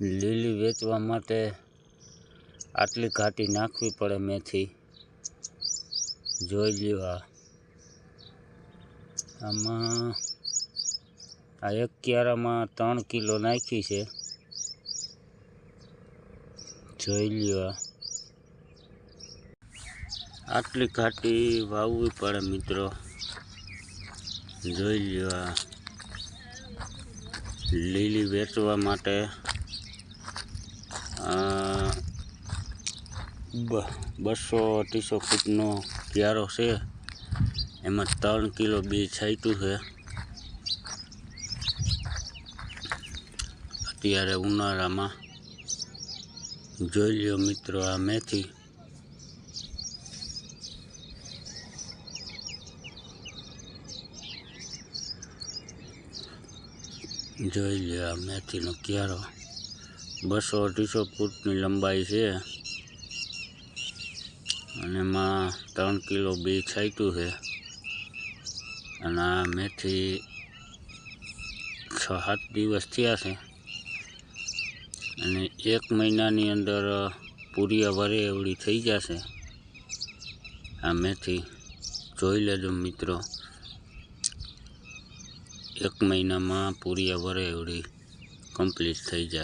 લીલી વેચવા માટે આટલી ઘાટી નાખવી પડે મેથી. જોઈ લ્યો આમાં આ એક ક્યારામાં ત્રણ કિલો નાખી છે. જોઈ લ્યો આટલી ઘાટી વાવવી પડે મિત્રો. જોઈ આ. લીલી વેચવા માટે બસો અઢીસો ફૂટનો ક્યારો છે. એમાં ત્રણ કિલો બી છાંટ્યું છે. અત્યારે ઉનાળામાં. જોઈ લ્યો મિત્રો આ મેથી. જોઈ લ્યો, આ મેથીનો ક્યારો. બસો અઢીસો ફૂટની લંબાઈ છે. અને એમાં ત્રણ કિલો બી છાંટ્યું છે. અને આ મેથી છ સાત દિવસ થયા છે. અને એક મહિનાની અંદર પૂરિયા વરે એવડી થઈ જશે. આ મેથી જોઈ લેજો મિત્રો. એક મહિનામાં પૂરિયા વરે એવડી કમ્પ્લીટ થઈ જાય.